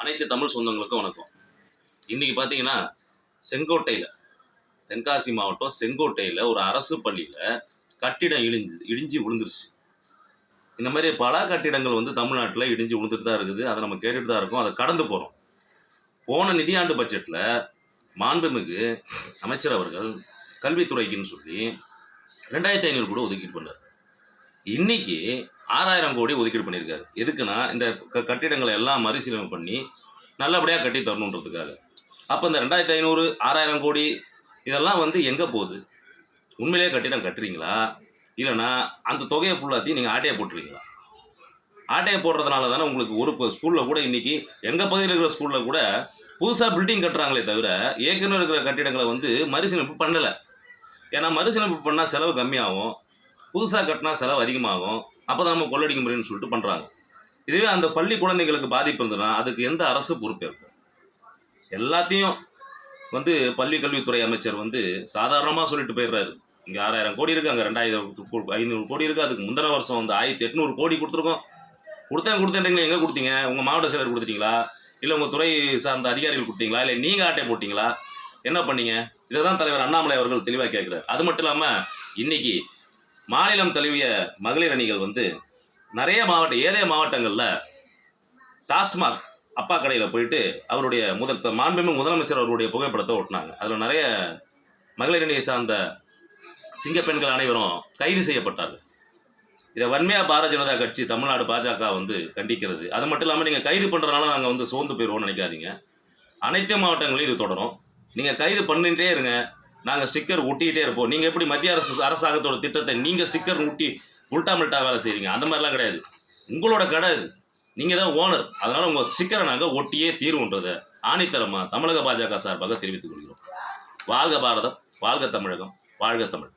அனைத்து தமிழ் சொந்தங்களுக்கும் வணக்கம். இன்னைக்கு பார்த்தீங்கன்னா செங்கோட்டையில் தென்காசி மாவட்டம் செங்கோட்டையில் ஒரு அரசு பள்ளியில் கட்டிடம் இடிஞ்சு இடிஞ்சு விழுந்துருச்சு. இந்த மாதிரி பல கட்டிடங்கள் வந்து தமிழ்நாட்டில் இடிஞ்சு விழுந்துட்டு தான் இருக்குது. அதை நம்ம கேட்டுட்டு தான் இருக்கோம். அதை கடந்து போகிறோம் போன நிதியாண்டு பட்ஜெட்டில் மாண்புமிகு அமைச்சர் அவர்கள் கல்வித்துறைக்குன்னு சொல்லி ரெண்டாயிரத்தி ஐநூறு கூட ஒதுக்கீடு பண்ணார். இன்னைக்கு ஆறாயிரம் கோடி ஒதுக்கீடு பண்ணியிருக்காரு. எதுக்குன்னா இந்த க கட்டிடங்களை எல்லாம் மறுசீலனை பண்ணி நல்லபடியாக கட்டி தரணுன்றதுக்காக. அப்போ இந்த ரெண்டாயிரத்தி ஐநூறு ஆறாயிரம் கோடி இதெல்லாம் வந்து எங்கே போகுது? உண்மையிலேயே கட்டிடம் கட்டுறீங்களா? இல்லைன்னா அந்த தொகையை ஃபுல்லாத்தையும் நீங்கள் ஆட்டையை போட்டுறீங்களா ஆட்டையை போடுறதுனால தானே உங்களுக்கு ஒரு ஸ்கூலில் கூட இன்றைக்கி எங்கள் பகுதியில் இருக்கிற ஸ்கூலில் கூட புதுசாக பில்டிங் கட்டுறாங்களே தவிர ஏற்கனவே இருக்கிற கட்டிடங்களை வந்து மறுசீலமைப்பு பண்ணலை. ஏன்னா மறுசீலமைப்பு பண்ணால் செலவு கம்மியாகும். புதுசாக கட்டினா செலவு அதிகமாகும். அப்போ தான் நம்ம கொள்ளடிக்க முடியும்னு சொல்லிட்டு பண்ணுறாங்க இதுவே அந்த பள்ளி குழந்தைங்களுக்கு பாதிப்பு இருந்ததுன்னா அதுக்கு எந்த அரசு பொறுப்பேற்கும் எல்லாத்தையும் வந்து பள்ளி கல்வித்துறை அமைச்சர் வந்து சாதாரணமாக சொல்லிட்டு போயிடுறாரு. இங்கே ஆறாயிரம் கோடி இருக்குது அங்கே ரெண்டாயிரம் ஐநூறு கோடி இருக்குது அதுக்கு முந்தின வருஷம் வந்து ஆயிரத்தி எட்நூறு கோடி கொடுத்துருக்கோம். கொடுத்தேன் கொடுத்தேன்றீங்களா? எங்கே கொடுத்தீங்க? உங்கள் மாவட்ட செயலர் கொடுத்துட்டீங்களா இல்லை உங்கள் துறை சார்ந்த அதிகாரிகள் கொடுத்தீங்களா? இல்லை நீங்கள் ஆட்டை போட்டிங்களா? என்ன பண்ணீங்க? இதை தான் தலைவர் அண்ணாமலை அவர்கள் தெளிவாக கேட்குறாரு. அது மட்டும் இல்லாமல் இன்றைக்கி மாநிலம் தழுவிய மகளிர் அணிகள் வந்து நிறைய மாவட்ட ஏதே மாவட்டங்களில் டாஸ்மாக் அப்பா கடையில் போயிட்டு அவருடைய முதல் த- மாண்புமிகு முதலமைச்சர் அவருடைய புகைப்படத்தை ஓட்டினாங்க. அதில் நிறைய மகளிர் அணியை சார்ந்த சிங்க பெண்கள் அனைவரும் கைது செய்யப்பட்டார்கள். இதை வன்மையாக பாரதிய ஜனதா கட்சி தமிழ்நாடு பாஜக வந்து கண்டிக்கிறது. அது மட்டும் இல்லாமல் நீங்கள் கைது பண்ணுறதுனால நாங்கள் வந்து சோர்ந்து போயிடுவோம்னு நினைக்காதீங்க. அனைத்து மாவட்டங்களையும் இது தொடரும். நீங்கள் கைது பண்ணிகிட்டே இருங்க. நாங்கள் ஸ்டிக்கர் ஒட்டிக்கிட்டே இருப்போம். நீங்கள் எப்படி மத்திய அரசு அரசாங்கத்தோட திட்டத்தை நீங்கள் ஸ்டிக்கர் ஒட்டி உல்ட்டா மில்ட்டா வேலை செய்கிறீங்க அந்த மாதிரிலாம் கிடையாது. உங்களோட கடை இது நீங்கள் தான் ஓனர் அதனால் உங்கள் ஸ்டிக்கரை நாங்கள் ஒட்டியே தீர்வுன்றதை ஆணித்தரமாக தமிழக பாஜக சார்பாக தெரிவித்துக் கொள்கிறோம். வாழ்க பாரதம் வாழ்க தமிழகம் வாழ்க தமிழ்.